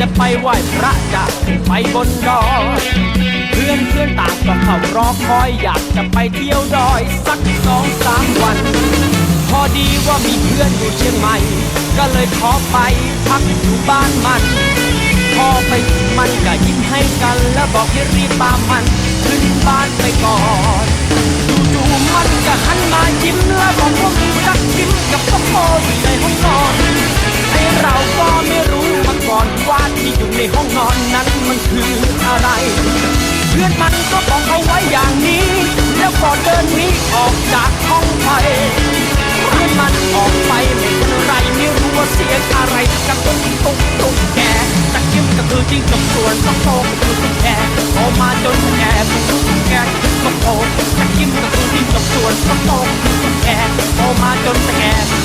จะไปไหว้พระจะไปบนดอยเพื่อนเพื่อนต่างก็เข้ารอคอยอยากจะไปเที่ยวดอยสักสองสามวัน พอดีว่ามีเพื่อนอยู่เชียงใหม่ ก็เลยขอไปพักอยู่บ้านมันพอไปถึงมันก็ยิ้มให้กัน แล้วบอกให้รีบตามมันขึ้นบ้านไปก่อนจู่ๆมันก็หันมายิ้มแล้วบอกว่ามีรักยิ้มกับพ่อโคอ ในห้องนอนนั้นมันคืออะไร เพื่อนมันก็บอกเอาไว้อย่างนี้ แล้วก็เดินนี้ออกจากห้องไปเพื่อนมันออกไปไม่เป็นไรไม่รู้ว่าเสียงอะไรกับตุ๊กตุ๊กตุ๊กแกตะกิ้มก็คือจิ้งจบส่วนต้องโตกคือตุ๊กแกออกมาจนแก่เป็นตุ๊กแกต้องโตตะกิ้มก็คือจิ้งจบส่วนต้องโตกคือตุ๊กแกออกมาจนแก่